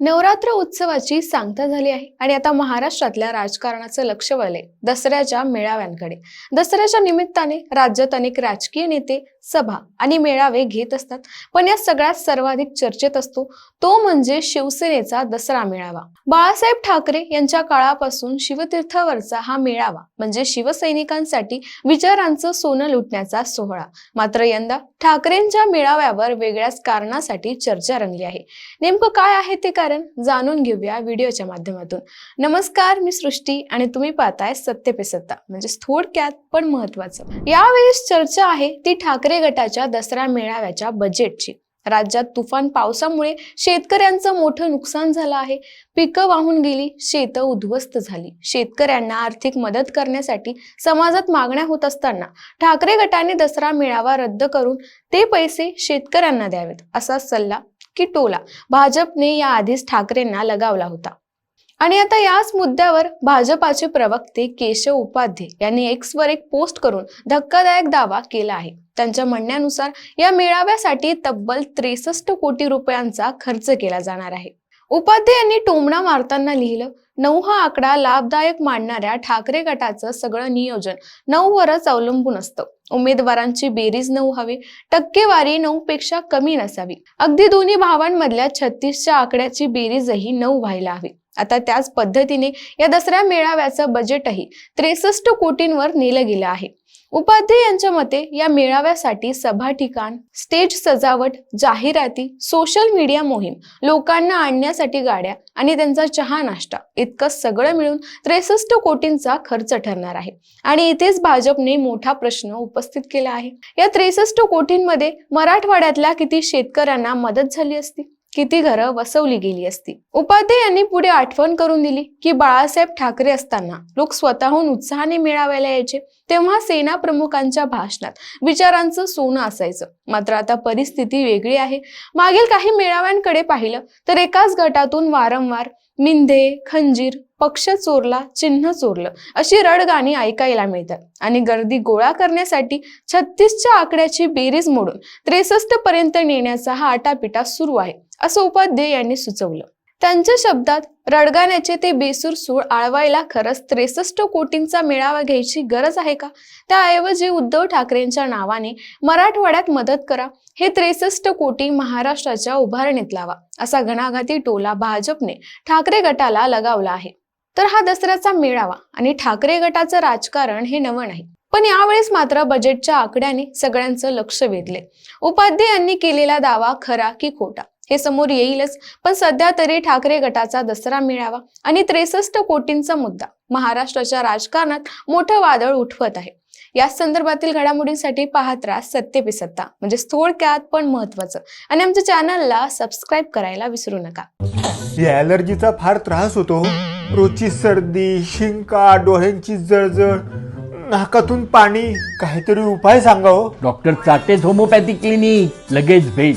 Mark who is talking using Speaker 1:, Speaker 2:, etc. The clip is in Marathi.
Speaker 1: नवरात्र उत्सवाची सांगता झाली आहे. आणि आता महाराष्ट्रातल्या राजकारणाचं लक्ष वळले दसऱ्याच्या मेळाव्यांकडे. दसऱ्याच्या निमित्ताने राज्यात अनेक राजकीय नेते सभा आणि मेळावे घेत असतात. पण या सगळ्यात सर्वाधिक चर्चेत असतो तो म्हणजे शिवसेनेचा दसरा मेळावा. बाळासाहेब ठाकरे यांच्या काळापासून शिवतीर्थावरचा हा मेळावा म्हणजे शिवसैनिकांसाठी विचारांचं सोनं लुटण्याचा सोहळा. मात्र यंदा ठाकरेंच्या मेळाव्यावर वेगळ्याच कारणासाठी चर्चा रंगली आहे. नेमकं काय आहे ते कारण जाणून घेऊया व्हिडिओच्या माध्यमातून. नमस्कार मी सृष्टी आणि तुम्ही पाहताय सत्य पे सत्ता म्हणजे थोडक्यात पण महत्वाचं यावेळेस चर्चा आहे ती ठाकरे गटाच्या दसरा मेळाव्याच्या बजेटची राज्यात तुफान पावसामुळे शेतकऱ्यांचं मोठं नुकसान झालं आहे. पिकं वाहून गेली शेतं उद्ध्वस्त झाली. शेतकऱ्यांना आर्थिक मदत करण्यासाठी समाजात मागण्या होत असताना ठाकरे गटाने दसरा मेळावा रद्द करून ते पैसे शेतकऱ्यांना द्यावेत असा सल्ला की टोला. भाजपने याआधीच ठाकरेंना लगावला होता. आणि आता याच मुद्द्यावर भाजपाचे प्रवक्ते केशव उपाध्ये यांनी एक्स वर एक पोस्ट करून धक्कादायक दावा केला आहे. त्यांच्या म्हणण्यानुसार या मेळाव्यासाठी तब्बल त्रेसष्ट कोटी रुपयांचा खर्च केला जाणार आहे. उपाध्ये यांनी टोमणा मारताना लिहिलं नऊ हा आकडा लाभदायक मानणाऱ्या ठाकरे गटाचं सगळं नियोजन नऊ वरच अवलंबून असतं. उमेदवारांची बेरीज नऊ हवी टक्केवारी नऊ पेक्षा कमी नसावी. अगदी दोन्ही भावांमधल्या छत्तीसच्या आकड्याची बेरीजही नऊ व्हायला हवी. आता त्याच पद्धतीने या दसऱ्या मेळाव्याचं बजेटही त्रेसष्ट कोटींवर नेलं गेलं आहे. उपाध्ये यांच्या मते या मेळाव्यासाठी सभा ठिकाण स्टेज सजावट जाहिराती सोशल मीडिया मोहीम लोकांना आणण्यासाठी गाड्या आणि त्यांचा चहा नाश्ता इतकं सगळं मिळून त्रेसष्ट कोटींचा खर्च ठरणार आहे. आणि इथेच भाजपने मोठा प्रश्न उपस्थित केला आहे. या त्रेसष्ट कोटींमध्ये मराठवाड्यातल्या किती शेतकऱ्यांना मदत झाली असती? किती घरं वसवली गेली असती. उपाध्ये यांनी पुढे आठवण करून दिली की बाळासाहेब ठाकरे असताना लोक स्वतःहून उत्साहाने मेळाव्याला यायचे. तेव्हा सेना प्रमुखांच्या भाषणात विचारांचं सोनं असायचं. मात्र आता परिस्थिती वेगळी आहे. मागील काही मेळाव्यांकडे पाहिलं तर एकाच गटातून वारंवार मिंधे खंजीर पक्ष चोरला चिन्ह चोरलं. अशी रडगाणी ऐकायला मिळतात. आणि गर्दी गोळा करण्यासाठी छत्तीसच्या आकड्याची बेरीज मोडून त्रेसष्ट पर्यंत नेण्याचा हा आटापिटा सुरू आहे असं उपाध्ये यांनी सुचवलं. त्यांच्या शब्दात रडगाण्याचे ते बेसूर सूळ आळवायला खरंच त्रेसष्ट कोटींचा मेळावा घ्यायची गरज आहे का? त्याऐवजी उद्धव ठाकरेंच्या नावाने मराठवाड्यात मदत करा. हे त्रेसष्ट कोटी महाराष्ट्राच्या उभारणीत लावा असा घणाघाती टोला भाजपने ठाकरे गटाला लगावला आहे. तर हा दसऱ्याचा मेळावा आणि ठाकरे गटाचं राजकारण हे नवं नाही. पण यावेळेस मात्र बजेटच्या आकड्याने सगळ्यांचं लक्ष वेधले. उपाध्ये यांनी केलेला दावा खरा की खोटा? हे समोर येईलच. पण सध्या तरी ठाकरे गटाचा दसरा मेळावा आणि त्रेसष्ट कोटींचा मुद्दा महाराष्ट्राच्या राजकारणात मोठं वादळ उठवत आहे. या संदर्भातील घडामोडींसाठी पाहत राहा सत्य पे सत्ता म्हणजे थोडक्यात पण महत्वाचं आणि आमच्या चॅनलला सबस्क्राईब करायला विसरू नका.
Speaker 2: या ॲलर्जीचा फार त्रास होतो रोजची सर्दी शिंका डोळ्यांची जळजळ नाकातून पाणी काहीतरी उपाय सांगा हो.
Speaker 3: Doctor Chate's homeopathy clinic. लगेच भेट.